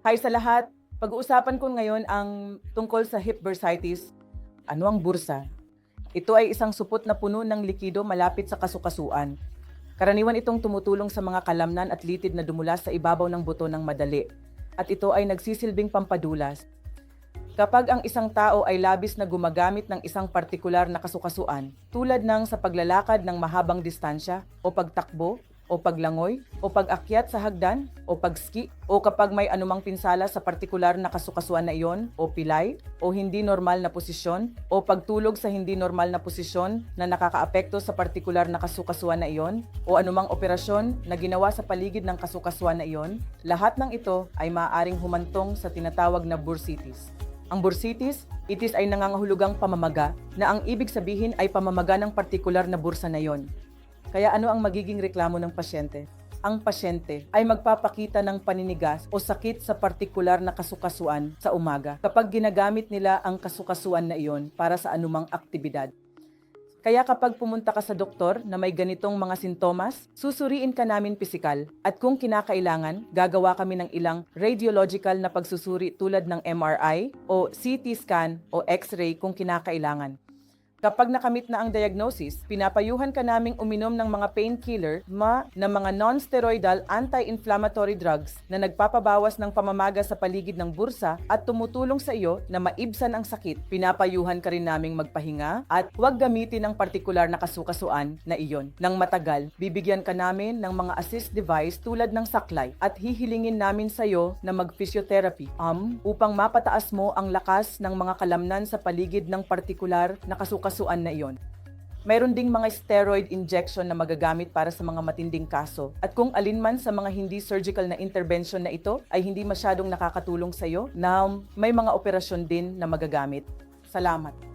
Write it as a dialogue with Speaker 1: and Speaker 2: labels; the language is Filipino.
Speaker 1: Hi sa lahat! Pag-uusapan ko ngayon ang tungkol sa hip bursitis. Ano ang bursa? Ito ay isang supot na puno ng likido malapit sa kasukasuan. Karaniwan itong tumutulong sa mga kalamnan at litid na dumulas sa ibabaw ng buto ng madali. At ito ay nagsisilbing pampadulas. Kapag ang isang tao ay labis na gumagamit ng isang partikular na kasukasuan, tulad ng sa paglalakad ng mahabang distansya o pagtakbo o paglangoy o pag-akyat sa hagdan o pagski o kapag may anumang pinsala sa partikular na kasukasuan na iyon o pilay o hindi normal na posisyon o pagtulog sa hindi normal na posisyon na nakakaapekto sa partikular na kasukasuan na iyon o anumang operasyon na ginawa sa paligid ng kasukasuan na iyon, lahat ng ito ay maaaring humantong sa tinatawag na bursitis. Ang bursitis, itis ay nangangahulugang pamamaga na ang ibig sabihin ay pamamaga ng partikular na bursa na iyon. Kaya ano ang magiging reklamo ng pasyente? Ang pasyente ay magpapakita ng paninigas o sakit sa partikular na kasukasuan sa umaga kapag ginagamit nila ang kasukasuan na iyon para sa anumang aktibidad. Kaya kapag pumunta ka sa doktor na may ganitong mga sintomas, susuriin ka namin pisikal at kung kinakailangan, gagawa kami ng ilang radiological na pagsusuri tulad ng MRI o CT scan o X-ray kung kinakailangan. Kapag nakamit na ang diagnosis, pinapayuhan ka naming uminom ng mga painkiller ma na mga non-steroidal anti-inflammatory drugs na nagpapabawas ng pamamaga sa paligid ng bursa at tumutulong sa iyo na maibsan ang sakit. Pinapayuhan ka rin naming magpahinga at huwag gamitin ang partikular na kasukasuan na iyon. Nang matagal, bibigyan ka namin ng mga assist device tulad ng saklay at hihilingin namin sa iyo na mag-physiotherapy um, upang mapataas mo ang lakas ng mga kalamnan sa paligid ng partikular na kasukasuan kasuan na iyon. Mayroon ding mga steroid injection na magagamit para sa mga matinding kaso. At kung alin man sa mga hindi surgical na intervention na ito ay hindi masyadong nakakatulong sa iyo, na may mga operasyon din na magagamit. Salamat.